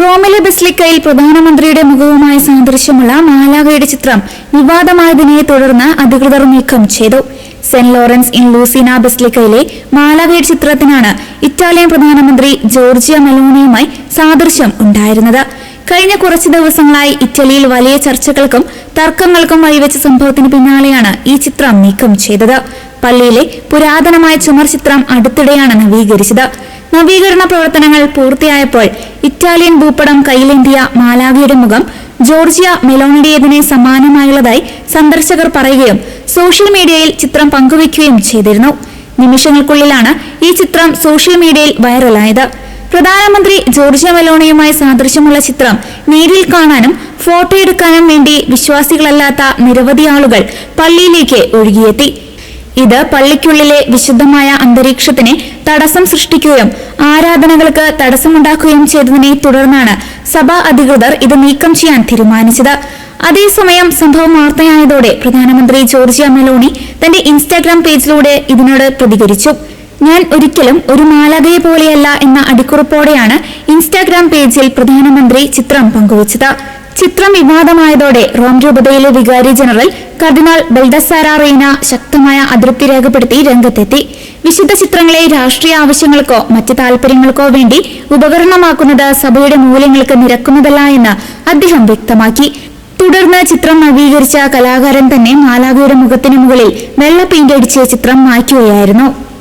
റോമിലെ ബസ്ലിക്കയിൽ പ്രധാനമന്ത്രിയുടെ മുഖവുമായി സാദൃശ്യമുള്ള മാലാഖയുടെ ചിത്രം വിവാദമായതിനെ തുടർന്ന് അധികൃതർ നീക്കം ചെയ്തു. സെന്റ് ലോറൻസ് ഇൻ ലൂസിന ബസ്ലിക്കയിലെ മാലാഖയുടെ ചിത്രത്തിനാണ് ഇറ്റാലിയൻ പ്രധാനമന്ത്രി ജോർജിയ മെലോണിയുമായി സാദൃശ്യം ഉണ്ടായിരുന്നത്. കഴിഞ്ഞ കുറച്ച് ദിവസങ്ങളായി ഇറ്റലിയിൽ വലിയ ചർച്ചകൾക്കും തർക്കങ്ങൾക്കും വഴിവെച്ച സംഭവത്തിന് പിന്നാലെയാണ് ഈ ചിത്രം നീക്കം ചെയ്തത്. പള്ളിയിലെ പുരാതനമായ ചുമർ ചിത്രം അടുത്തിടെയാണ് നവീകരിച്ചത്. നവീകരണ പ്രവർത്തനങ്ങൾ പൂർത്തിയായപ്പോൾ ഇറ്റാലിയൻ ഭൂപടം കയ്യിലേന്തിയ മാലാവിയുടെ മുഖം ജോർജിയ മെലോണിയുടേതിനെ സമാനമായുള്ളതായി സന്ദർശകർ പറയുകയും സോഷ്യൽ മീഡിയയിൽ ചിത്രം പങ്കുവയ്ക്കുകയും ചെയ്തിരുന്നു. നിമിഷങ്ങൾക്കുള്ളിലാണ് ഈ ചിത്രം സോഷ്യൽ മീഡിയയിൽ വൈറലായത്. പ്രധാനമന്ത്രി ജോർജിയ മെലോണിയുമായി സാദൃശ്യമുള്ള ചിത്രം നേരിൽ കാണാനും ഫോട്ടോ എടുക്കാനും വേണ്ടി വിശ്വാസികളല്ലാത്ത നിരവധി ആളുകൾ പള്ളിയിലേക്ക് ഒഴുകിയെത്തി. ഇത് പള്ളിക്കുള്ളിലെ വിശുദ്ധമായ അന്തരീക്ഷത്തിന് തടസ്സം സൃഷ്ടിക്കുകയും ആരാധനകൾക്ക് തടസ്സമുണ്ടാക്കുകയും ചെയ്തതിനെ തുടർന്നാണ് സഭാ അധികൃതർ ഇത് നീക്കം ചെയ്യാൻ തീരുമാനിച്ചത്. അതേസമയം സംഭവം വാർത്തയായതോടെ പ്രധാനമന്ത്രി ജോർജിയ മെലോണി തന്റെ ഇൻസ്റ്റാഗ്രാം പേജിലൂടെ ഇതിനോട് പ്രതികരിച്ചു. ഞാൻ ഒരിക്കലും ഒരു മാലാഖയെ പോലെയല്ല എന്ന അടിക്കുറിപ്പോടെയാണ് ഇൻസ്റ്റാഗ്രാം പേജിൽ പ്രധാനമന്ത്രി ചിത്രം പങ്കുവച്ചത്. ചിത്രം വിവാദമായതോടെ റോം രൂപതയിലെ വികാരി ജനറൽ കർദിനാൾ ബെൽഡസാര റീന ശക്തമായ അതൃപ്തി രേഖപ്പെടുത്തി രംഗത്തെത്തി. വിശുദ്ധ ചിത്രങ്ങളെ രാഷ്ട്രീയ ആവശ്യങ്ങൾക്കോ മറ്റ് താല്പര്യങ്ങൾക്കോ വേണ്ടി ഉപകരണമാക്കുന്നത് സഭയുടെ മൂല്യങ്ങൾക്ക് നിരക്കുന്നതല്ല എന്ന് അദ്ദേഹം വ്യക്തമാക്കി. തുടർന്ന് ചിത്രം നവീകരിച്ച കലാകാരൻ തന്നെ മാലാഖയുടെ മുഖത്തിന് മുകളിൽ വെള്ള പെയിന്റ് അടിച്ച് ചിത്രം മായ്ക്കുകയായിരുന്നു.